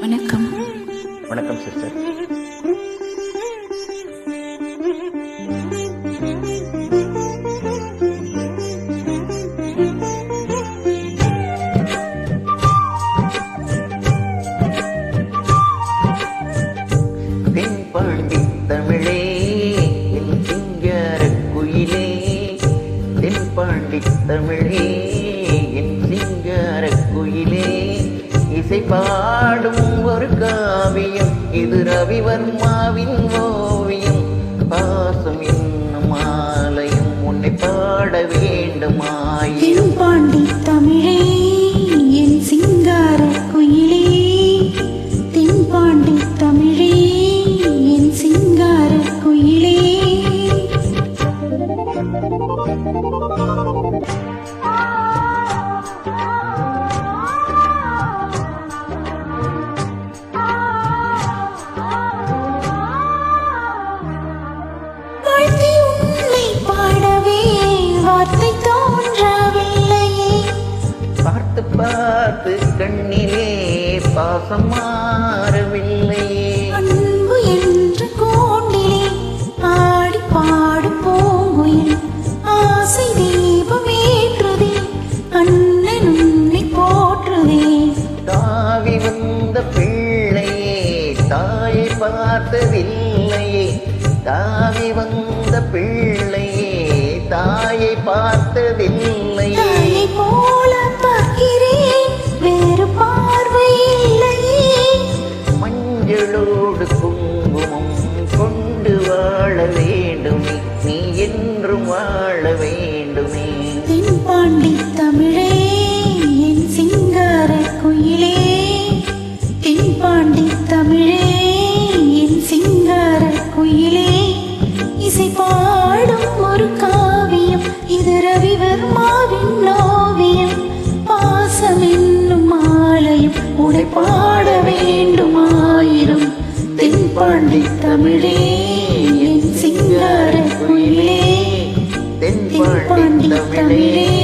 வணக்கம். வணக்கம் சிஸ்டர். தென்பாண்டி தமிழே என் சிங்கார குயிலே. தென்பாண்டி தமிழே என் சிங்கார குயிலே. இசை பாடும் ரவிவர்மாவின் ஓவியம் பாசம் என்னும் ஆலயம் உன்னை பாட வேண்டுமாயின். பாண்டி தமிழே என் சிங்கார குயிலே. தென்பாண்டி தமிழே என் சிங்கார குயிலே. பாசம் மாறவில்லையே அன்பு என்ற கோண்டிலே ஆடி பாடும் பூங்குயில் ஆசை தீபம் ஏற்றுதே அண்ணன் உன்னை போற்றுதே. தாவி வந்த பிள்ளையே தாயை பார்த்ததில்லையே. தாவி வந்த பிள்ளையே தாயை பார்த்ததில்லையே. தென்பாண்டி தமிழே என் சிங்கார குயிலே. தென்பாண்டி தமிழே என் சிங்கார குயிலே. இசை பாடும் ஒரு காவியம் இது ரவிவர்மாவின் ஓவியம். பாசம் என்னும் ஆலயம் உடை பாட வேண்டுமாயிரம் தென்பாண்டி தமிழே என் சிங்கார குயிலே. தென்பாண்டி தமிழே.